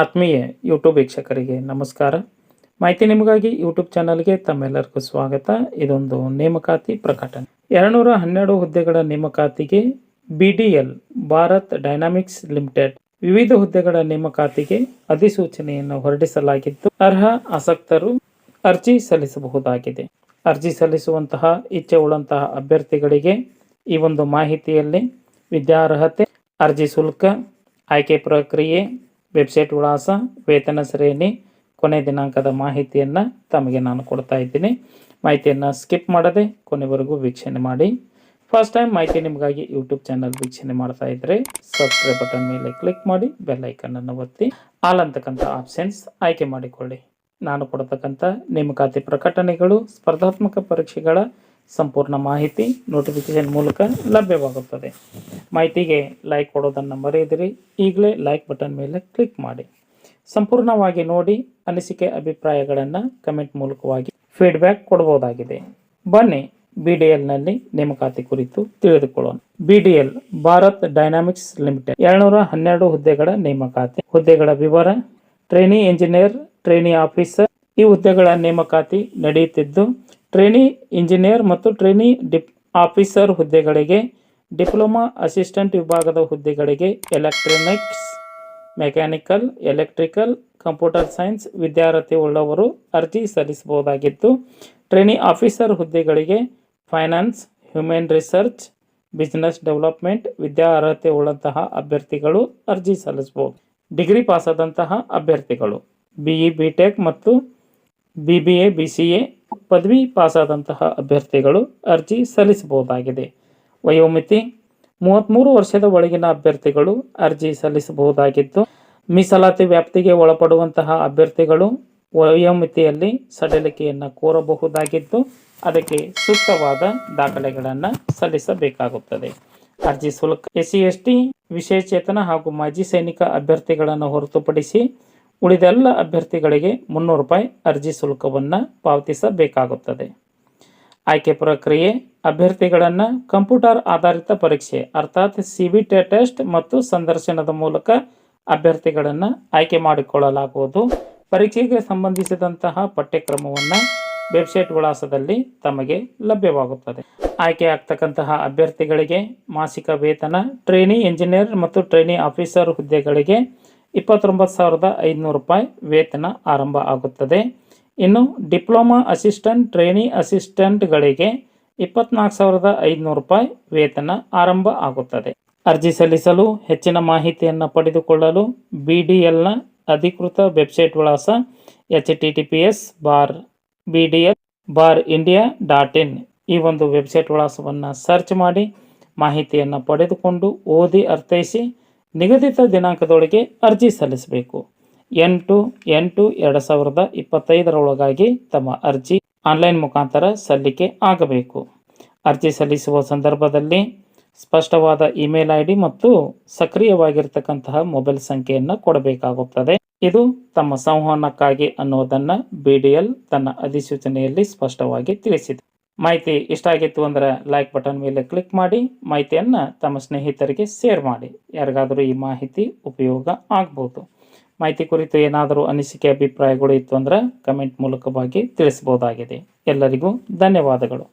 ಆತ್ಮೀಯ ಯೂಟ್ಯೂಬ್ ವೀಕ್ಷಕರಿಗೆ ನಮಸ್ಕಾರ. ಮಾಹಿತಿ ನಿಮಗಾಗಿ ಯೂಟ್ಯೂಬ್ ಚಾನಲ್ಗೆ ತಮ್ಮೆಲ್ಲರಿಗೂ ಸ್ವಾಗತ. ಇದೊಂದು ನೇಮಕಾತಿ ಪ್ರಕಟಣೆ. ಎರಡುನೂರ ಹನ್ನೆರಡು ಹುದ್ದೆಗಳ ನೇಮಕಾತಿಗೆ B D Bharat dynamics limited, ವಿವಿಧ ಹುದ್ದೆಗಳ ನೇಮಕಾತಿಗೆ ಅಧಿಸೂಚನೆಯನ್ನು ಹೊರಡಿಸಲಾಗಿದ್ದು, ಅರ್ಹ ಆಸಕ್ತರು ಅರ್ಜಿ ಸಲ್ಲಿಸಬಹುದಾಗಿದೆ. ಅರ್ಜಿ ಸಲ್ಲಿಸುವಂತಹ, ಇಚ್ಛೆ ಉಳ್ಳಂತಹ ಅಭ್ಯರ್ಥಿಗಳಿಗೆ ಈ ಒಂದು ಮಾಹಿತಿಯಲ್ಲಿ ವಿದ್ಯಾರ್ಹತೆ, ಅರ್ಜಿ ಶುಲ್ಕ, ಆಯ್ಕೆ ಪ್ರಕ್ರಿಯೆ ವೆಬ್ಸೈಟ್ ವಿಳಾಸ ವೇತನ ಶ್ರೇಣಿ ಕೊನೆ ದಿನಾಂಕದ ಮಾಹಿತಿಯನ್ನು ತಮಗೆ ನಾನು ಕೊಡ್ತಾ ಇದ್ದೀನಿ. ಮಾಹಿತಿಯನ್ನು ಸ್ಕಿಪ್ ಮಾಡದೆ ಕೊನೆವರೆಗೂ ವೀಕ್ಷಣೆ ಮಾಡಿ. ಫಸ್ಟ್ ಟೈಮ್ ಮಾಹಿತಿ ನಿಮಗಾಗಿ ಯೂಟ್ಯೂಬ್ ಚಾನಲ್ ವೀಕ್ಷಣೆ ಮಾಡ್ತಾ ಇದ್ದರೆ ಸಬ್ಸ್ಕ್ರೈಬ್ ಬಟನ್ ಮೇಲೆ ಕ್ಲಿಕ್ ಮಾಡಿ ಬೆಲ್ ಐಕನನ್ನು ಒತ್ತಿ. ಆಲ್ ಅಂತಕ್ಕಂಥ ಆಪ್ಷನ್ಸ್ ಆಯ್ಕೆ ಮಾಡಿಕೊಳ್ಳಿ. ನಾನು ಕೊಡತಕ್ಕಂಥ ನೇಮಕಾತಿ ಪ್ರಕಟಣೆಗಳು, ಸ್ಪರ್ಧಾತ್ಮಕ ಪರೀಕ್ಷೆಗಳ ಸಂಪೂರ್ಣ ಮಾಹಿತಿ ನೋಟಿಫಿಕೇಶನ್ ಮೂಲಕ ಲಭ್ಯವಾಗುತ್ತದೆ. ಮಾಹಿತಿಗೆ ಲೈಕ್ ಕೊಡೋದನ್ನು ಮರೆಯದಿರಿ. ಈಗಲೇ ಲೈಕ್ ಬಟನ್ ಮೇಲೆ ಕ್ಲಿಕ್ ಮಾಡಿ. ಸಂಪೂರ್ಣವಾಗಿ ನೋಡಿ ಅನಿಸಿಕೆ ಅಭಿಪ್ರಾಯಗಳನ್ನು ಕಮೆಂಟ್ ಮೂಲಕವಾಗಿ ಫೀಡ್ಬ್ಯಾಕ್ ಕೊಡಬಹುದಾಗಿದೆ ಬನ್ನಿ ಬಿ ಡಿ ಎಲ್ನಲ್ಲಿ ನೇಮಕಾತಿ ಕುರಿತು ತಿಳಿದುಕೊಳ್ಳೋಣ. B D L Bharat dynamics limited ಎರಡ್ನೂರ ಹನ್ನೆರಡು ಹುದ್ದೆಗಳ ನೇಮಕಾತಿ. ಹುದ್ದೆಗಳ ವಿವರ ಟ್ರೈನಿ ಇಂಜಿನಿಯರ್ ಟ್ರೈನಿ ಆಫೀಸರ್ ಈ ಹುದ್ದೆಗಳ ನೇಮಕಾತಿ ನಡೆಯುತ್ತಿದ್ದು ಟ್ರೈನಿ ಇಂಜಿನಿಯರ್ ಮತ್ತು ಟ್ರೇನಿ ಡಿಪ್ ಆಫೀಸರ್ ಹುದ್ದೆಗಳಿಗೆ, ಡಿಪ್ಲೊಮಾ ಅಸಿಸ್ಟೆಂಟ್ ವಿಭಾಗದ ಹುದ್ದೆಗಳಿಗೆ electronics, mechanical, electrical, computer science ವಿದ್ಯಾರ್ಥಿ ಉಳ್ಳವರು ಅರ್ಜಿ ಸಲ್ಲಿಸಬಹುದಾಗಿತ್ತು. ಟ್ರೇನಿ ಆಫೀಸರ್ ಹುದ್ದೆಗಳಿಗೆ finance, human research, business development ವಿದ್ಯಾ ಅರ್ಹತೆ ಉಳ್ಳಂತಹ ಅಭ್ಯರ್ಥಿಗಳು ಅರ್ಜಿ ಸಲ್ಲಿಸಬಹುದು. ಡಿಗ್ರಿ ಪಾಸಾದಂತಹ ಅಭ್ಯರ್ಥಿಗಳು, ಬಿ ಇ ಮತ್ತು B B A, B C A ಪದವಿ ಪಾಸಾದಂತಹ ಅಭ್ಯರ್ಥಿಗಳು ಅರ್ಜಿ ಸಲ್ಲಿಸಬಹುದಾಗಿದೆ. ವಯೋಮಿತಿ ಮೂವತ್ತ್ಮೂರು ವರ್ಷದ ಒಳಗಿನ ಅಭ್ಯರ್ಥಿಗಳು ಅರ್ಜಿ ಸಲ್ಲಿಸಬಹುದಾಗಿದ್ದು, ಮೀಸಲಾತಿ ವ್ಯಾಪ್ತಿಗೆ ಒಳಪಡುವಂತಹ ಅಭ್ಯರ್ಥಿಗಳು ವಯೋಮಿತಿಯಲ್ಲಿ ಸಡಿಲಿಕೆಯನ್ನು ಕೋರಬಹುದಾಗಿದ್ದು, ಅದಕ್ಕೆ ಸೂಕ್ತವಾದ ದಾಖಲೆಗಳನ್ನು ಸಲ್ಲಿಸಬೇಕಾಗುತ್ತದೆ. ಅರ್ಜಿ ಶುಲ್ಕ ಎಸ್ ಸಿ ಎಸ್ ಟಿ ವಿಶೇಷಚೇತನ ಹಾಗೂ ಮಾಜಿ ಸೈನಿಕ ಅಭ್ಯರ್ಥಿಗಳನ್ನು ಹೊರತುಪಡಿಸಿ ಉಳಿದೆಲ್ಲ ಅಭ್ಯರ್ಥಿಗಳಿಗೆ ಮುನ್ನೂರು ರೂಪಾಯಿ ಅರ್ಜಿ ಶುಲ್ಕವನ್ನು ಪಾವತಿಸಬೇಕಾಗುತ್ತದೆ. ಆಯ್ಕೆ ಪ್ರಕ್ರಿಯೆ, ಅಭ್ಯರ್ಥಿಗಳನ್ನು ಕಂಪ್ಯೂಟರ್ ಆಧಾರಿತ ಪರೀಕ್ಷೆ ಅರ್ಥಾತ್ ಸಿ ಬಿ ಟಿ ಟೆಸ್ಟ್ ಮತ್ತು ಸಂದರ್ಶನದ ಮೂಲಕ ಅಭ್ಯರ್ಥಿಗಳನ್ನು ಆಯ್ಕೆ ಮಾಡಿಕೊಳ್ಳಲಾಗುವುದು. ಪರೀಕ್ಷೆಗೆ ಸಂಬಂಧಿಸಿದಂತಹ ಪಠ್ಯಕ್ರಮವನ್ನು ವೆಬ್ಸೈಟ್ ವಿಳಾಸದಲ್ಲಿ ತಮಗೆ ಲಭ್ಯವಾಗುತ್ತದೆ. ಆಯ್ಕೆ ಆಗ್ತಕ್ಕಂತಹ ಅಭ್ಯರ್ಥಿಗಳಿಗೆ ಮಾಸಿಕ ವೇತನ, ಟ್ರೈನಿ ಇಂಜಿನಿಯರ್ ಮತ್ತು ಟ್ರೈನಿ ಆಫೀಸರ್ ಹುದ್ದೆಗಳಿಗೆ ಇಪ್ಪತ್ತೊಂಬತ್ತು ಸಾವಿರದ ಐದುನೂರು ರೂಪಾಯಿ ವೇತನ ಆರಂಭ ಆಗುತ್ತದೆ. ಇನ್ನು ಡಿಪ್ಲೊಮಾ ಅಸಿಸ್ಟೆಂಟ್, ಟ್ರೈನಿ ಅಸಿಸ್ಟೆಂಟ್ಗಳಿಗೆ ಇಪ್ಪತ್ನಾಲ್ಕು ಸಾವಿರದ ಐದುನೂರು ರೂಪಾಯಿ ವೇತನ ಆರಂಭ ಆಗುತ್ತದೆ. ಅರ್ಜಿ ಸಲ್ಲಿಸಲು ಹೆಚ್ಚಿನ ಮಾಹಿತಿಯನ್ನು ಪಡೆದುಕೊಳ್ಳಲು ಬಿ ಡಿ ಎಲ್ನ ಅಧಿಕೃತ ವೆಬ್ಸೈಟ್ ವಿಳಾಸ H T T P S bar B D L bar India dot in. ಈ ಒಂದು ವೆಬ್ಸೈಟ್ ವಿಳಾಸವನ್ನು ಸರ್ಚ್ ಮಾಡಿ ಮಾಹಿತಿಯನ್ನು ಪಡೆದುಕೊಂಡು ಓದಿ ಅರ್ಥೈಸಿ ನಿಗದಿತ ದಿನಾಂಕದೊಳಗೆ ಅರ್ಜಿ ಸಲ್ಲಿಸಬೇಕು. ಎಂಟು ಎಂಟು ಎರಡು ಸಾವಿರದ ಇಪ್ಪತ್ತೈದರೊಳಗಾಗಿ ತಮ್ಮ ಅರ್ಜಿ ಆನ್ಲೈನ್ ಮುಖಾಂತರ ಸಲ್ಲಿಕೆ ಆಗಬೇಕು. ಅರ್ಜಿ ಸಲ್ಲಿಸುವ ಸಂದರ್ಭದಲ್ಲಿ ಸ್ಪಷ್ಟವಾದ ಇಮೇಲ್ ಐ ಮತ್ತು ಸಕ್ರಿಯವಾಗಿರ್ತಕ್ಕಂತಹ ಮೊಬೈಲ್ ಸಂಖ್ಯೆಯನ್ನು ಕೊಡಬೇಕಾಗುತ್ತದೆ. ಇದು ತಮ್ಮ ಸಂವಹನಕ್ಕಾಗಿ ಅನ್ನೋದನ್ನು ಬಿ ಡಿ ಎಲ್ ತನ್ನ ಅಧಿಸೂಚನೆಯಲ್ಲಿ ಸ್ಪಷ್ಟವಾಗಿ ತಿಳಿಸಿದೆ. ಮಾಹಿತಿ ಇಷ್ಟ ಆಗಿತ್ತು ಅಂದರೆ ಲೈಕ್ ಬಟನ್ ಮೇಲೆ ಕ್ಲಿಕ್ ಮಾಡಿ ಮಾಹಿತಿಯನ್ನು ತಮ್ಮ ಸ್ನೇಹಿತರಿಗೆ ಶೇರ್ ಮಾಡಿ. ಯಾರಿಗಾದರೂ ಈ ಮಾಹಿತಿ ಉಪಯೋಗ ಆಗ್ಬೋದು. ಮಾಹಿತಿ ಕುರಿತು ಏನಾದರೂ ಅನಿಸಿಕೆ, ಅಭಿಪ್ರಾಯಗಳು ಇತ್ತು ಅಂದರೆ ಕಮೆಂಟ್ ಮೂಲಕವಾಗಿ ತಿಳಿಸಬಹುದಾಗಿದೆ. ಎಲ್ಲರಿಗೂ ಧನ್ಯವಾದಗಳು.